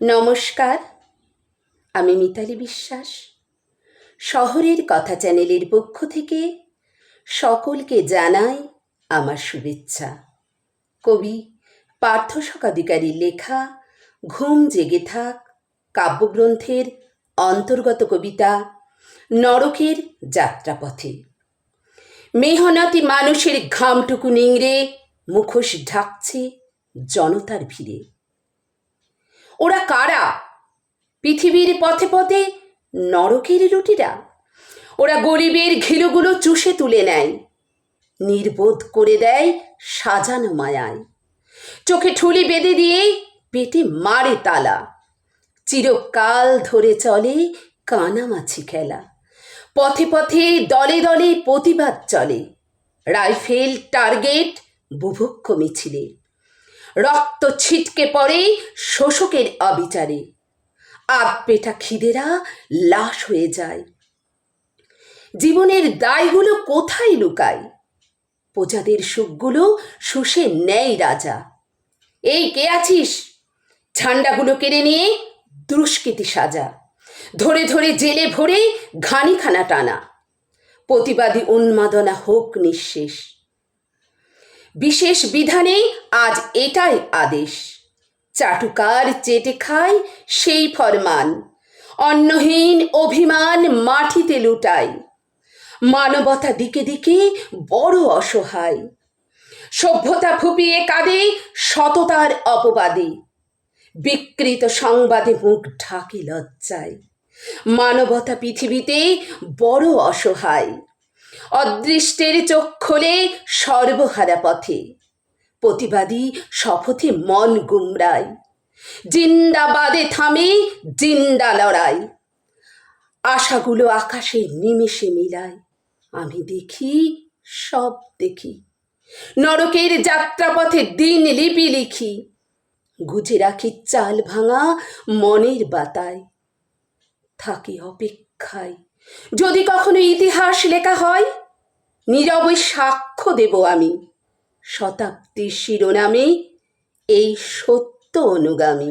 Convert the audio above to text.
নমস্কার, আমি মিতালি বিশ্বাস। শহরের কথা চ্যানেলের পক্ষ থেকে সকলকে জানাই আমার শুভেচ্ছা। কবি, পার্থ শকাধিকারীর লেখা ঘুম জেগে থাক কাব্যগ্রন্থের অন্তর্গত কবিতা নরকের যাত্রাপথে। মেহনতি মানুষের ঘামটুকু নিংড়ে মুখোশ ঢাকছে জনতার ভিড়ে। ওরা কারা? পৃথিবীর পথে পথে নরকের রুটিরা। ওরা গরিবের ঘিলুগুলো চুষে তুলে নেয়। নির্বোধ করে দেয় সাজানো মায়ায়। চোখে ঠুলি বেঁধে দিয়ে পেটে মারে তালা। চিরকাল ধরে চলে কানামাছি খেলা। পথে পথে দলে দলে প্রতিবাদ চলে। রাইফেল, টার্গেট, বুভুক্ষ মিছিলে। রক্ত ছিটকে পড়ে শোষকের অবিচারে। আধ পেটা খিদেরা লাশ হয়ে যায়। জীবনের দায়গুলো কোথায় লুকায়? প্রজাদের সুখগুলো শুষে নেয় রাজা। এই কে আছিস? ঝান্ডাগুলো কেড়ে নিয়ে দুষ্কৃতি সাজা। ধরে ধরে জেলে ভরে ঘানিখানা টানা। প্রতিবাদী উন্মাদনা হোক নিঃশেষ। বিশেষ বিধানে আজ এটাই আদেশ। চাটুকার চেটে খায় সেই ফরমান, অন্নহীন অভিমান মাটিতে লুটায়। মানবতা দিকে দিকে বড় অসহায়। সভ্যতা ফুপিয়ে কাঁদে সততার অপবাদে। বিকৃত সংবাদে মুখ ঢাকি লজ্জায়। মানবতা পৃথিবীতে বড় অসহায়। অদৃষ্টের চোখ খোলে সর্বহারা পথে। প্রতিবাদী শপথে মন গুমরায় জিন্দাবাদে থামে জিন্দা লড়াই। আশাগুলো আকাশে নিমেষে মিলায়। আমি দেখি, সব দেখি। নরকের যাত্রাপথে দিন লিপি লিখি। গুজে রাখি চাল ভাঙা মনের বাতায়। থাকি অপেক্ষায় যদি কখনো ইতিহাস লেখা হয় নীরবে সাক্ষ্য দেব আমি। শতাব্দীর শিরোনামে এই সত্য অনুগামী।